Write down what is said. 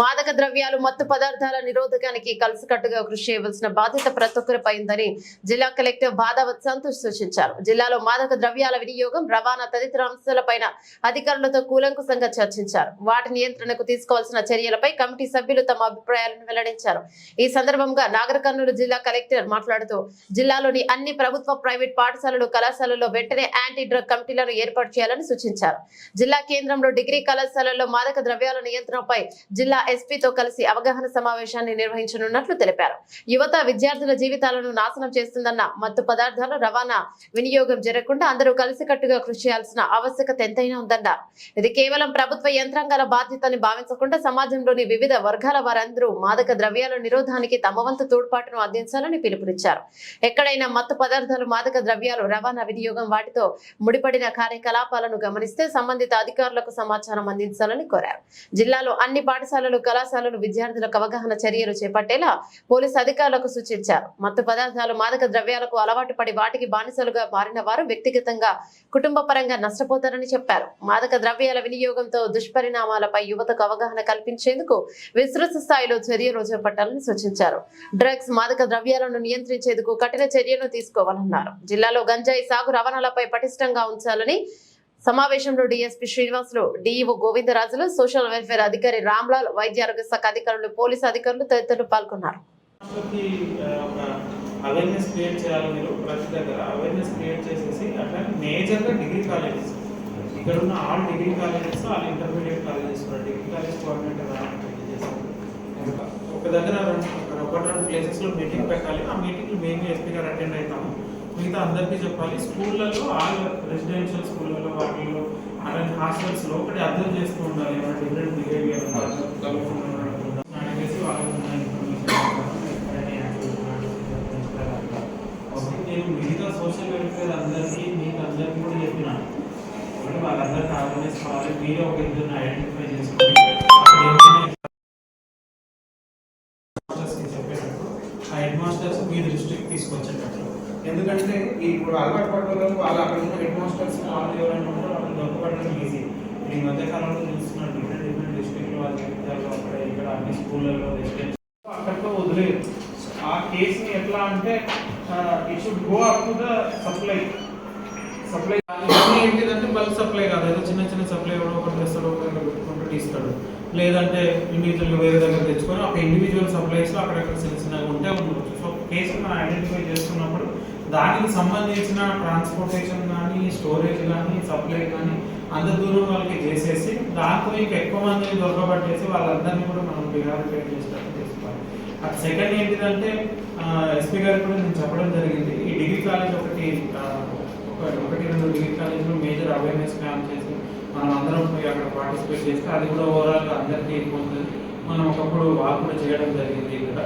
మాదక ద్రవ్యాలు మత్తు పదార్థాల నిరోధకానికి కలిసికట్టుగా కృషి చేయవలసిన బాధ్యత ప్రతి ఒక్కరిపై ఉందని జిల్లా కలెక్టర్ బాధావత్ సంతోష్ సూచించారు. జిల్లాలో మాదక ద్రవ్యాల వినియోగం రవాణా తదితర అంశాలపైన అధికారులతో కూలంకుశంగా చర్చించారు. వాటి నియంత్రణకు తీసుకోవాల్సిన చర్యలపై కమిటీ సభ్యులు తమ అభిప్రాయాలను వెల్లడించారు. ఈ సందర్భంగా నాగర్ కర్నూలు జిల్లా కలెక్టర్ మాట్లాడుతూ జిల్లాలోని అన్ని ప్రభుత్వ ప్రైవేట్ పాఠశాలలు కళాశాలలో వెంటనే యాంటీ డ్రగ్ కమిటీలను ఏర్పాటు చేయాలని సూచించారు. జిల్లా కేంద్రంలో డిగ్రీ కళాశాలల్లో మాదక ద్రవ్యాల నియంత్రణపై జిల్లా ఎస్పీతో కలిసి అవగాహన సమావేశాన్ని నిర్వహించనున్నట్లు తెలిపారు. యువత విద్యార్థుల జీవితాలను నాశనం చేస్తుందన్న మత్తు పదార్థాల రవాణా వినియోగం జరగకుండా అందరూ కలిసికట్టుగా కృషి చేయాల్సిన ఆవశ్యకత ఎంతైనా ఉందన్నారు ఇది కేవలం ప్రభుత్వ యంత్రాంగాల బాధ్యతని భావించకుండా సమాజంలోని వివిధ వర్గాల వారందరూ మాదక ద్రవ్యాల నిరోధానికి తమ వంతు తోడ్పాటును అందించాలని పిలుపునిచ్చారు. ఎక్కడైనా మత్తు పదార్థాలు మాదక ద్రవ్యాలు రవాణా వినియోగం వాటితో ముడిపడిన కార్యకలాపాలను గమనిస్తే సంబంధిత అధికారులకు సమాచారం అందించాలని కోరారు. జిల్లాలో అన్ని పాఠశాలలు కళాశాలలు విద్యార్థులకు అవగాహన చర్యలు చేపట్టేలా పోలీసు అధికారులకు సూచించారు. మత్తు పదార్థాలు మాదక ద్రవ్యాలకు అలవాటు పడి వాటికి బానిసలుగా మారిన వారు వ్యక్తిగతంగా కుటుంబ పరంగా నష్టపోతారని చెప్పారు. మాదక ద్రవ్యాల వినియోగంతో దుష్పరిణామాలపై యువతకు అవగాహన కల్పించేందుకు విస్తృత స్థాయిలో చర్యలు చేపట్టాలని సూచించారు. డ్రగ్స్ మాదక ద్రవ్యాలను నియంత్రించేందుకు కఠిన చర్యలు తీసుకోవాలన్నారు. జిల్లాలో గంజాయి సాగు రవాణాలపై పటిష్టంగా ఉంచాలని సమావేశంలో DSP Srinivasulu DEO Govindarajulu social welfare అధికారి రామ్లాల్ వైద్య ఆరోగ్య శాఖ అధికారులు పోలీసు అధికారులు తదితరులు పాల్గొన్నారు. అవేర్నెస్ క్రియేట్ చేయాలి మీరు ప్రతి దగ్గర అవేర్నెస్ క్రియేట్ చేసేసి అట్లా మేజర్గా డిగ్రీ కాలేజెస్ ఇక్కడ ఉన్న all degree colleges all intermediate colleges degree college coordinator ఒక దగ్గర ఒకటి రెండు ప్లేసెస్లో మీటింగ్ పెట్టాలి. ఆ మీటింగ్లు మేము ఎస్పీ గారు అటెండ్ అవుతాము. మిగతా అందరికీ చెప్పాలి. స్కూళ్ళల్లో ఆల్ రెసిడెన్షియల్ స్కూళ్ళలో వాటిల్లో అలాంటి హాస్టల్స్లో ఒకటి అర్థం చేస్తూ ఉండాలి. ఏమైనా డిఫరెంట్ బిహేవియర్ నాకేసి వాళ్ళకి నేను మిగతా సోషల్ వెల్ఫేర్ అందరికీ మీకు అందరికీ కూడా చెప్పినాను ఒకటి వాళ్ళందరికీ అవేర్నెస్ కావాలి మీరే ఒక ఇద్దరిని ఐడెంటిఫై ఆ హెడ్ మాస్టర్స్ మీ దృష్టికి తీసుకొచ్చేటట్లు ఎందుకంటే ఇప్పుడు అలవాటు పడ్డ వాళ్ళు అక్కడ ఉన్న హెడ్ మాస్టర్స్ వాళ్ళు ఎవరైనా ఉంటారో వాళ్ళు దొరకపడడం ఈజీ ఈ మధ్య కాలంలో చూస్తున్నాను డిఫరెంట్ డిఫరెంట్ డిస్ట్రిక్ట్లో వాళ్ళ జీవితాల్లో అక్కడ ఇక్కడ అన్ని స్కూళ్ళల్లో రెసిడెన్స్ అక్కడితో వదిలేదు ఆ కేసుని ఎట్లా అంటే it should go up to the supply supply ఏంటిదంటే బల్క్ సప్లై కాదు. ఏదో చిన్న చిన్న సప్లై ఎవడో ఒకటి తెస్తాడు ఒకటి పెట్టుకుంటూ తీస్తాడు. లేదంటే ఇండివిజువల్ వేరే దగ్గర తెచ్చుకొని ఒక ఇండివిజువల్ సప్లైస్లో అక్కడక్కడ చిన్న చిన్నగా ఉంటే ఉండవచ్చు సో కేసు మనం ఐడెంటిఫై చేసుకున్నప్పుడు దానికి సంబంధించిన ట్రాన్స్పోర్టేషన్ కానీ స్టోరేజ్ కానీ సప్లై కానీ అంత దూరం వాళ్ళకి చేసేసి దాంతో ఇంకా ఎక్కువ మందిని దొరకబట్టేసి వాళ్ళందరినీ కూడా మనం రిహాబిలిటేట్ చేసినట్టు చేసుకోవాలి. అది సెకండ్ ఏంటిదంటే ఎస్పీ గారు కూడా నేను చెప్పడం జరిగింది. ఈ డిగ్రీ కాలేజ్ ఒకటి ఒకటి రెండు డిగ్రీ కాలేజ్లో మేజర్ అవేర్నెస్ క్యాంప్ చేసి మనం అందరం పోయి అక్కడ పార్టిసిపేట్ చేస్తే అది కూడా ఓవరాల్గా అందరికీ పోతుంది మనం ఒకప్పుడు వాక్ కూడా చేయడం జరిగింది ఇక్కడ.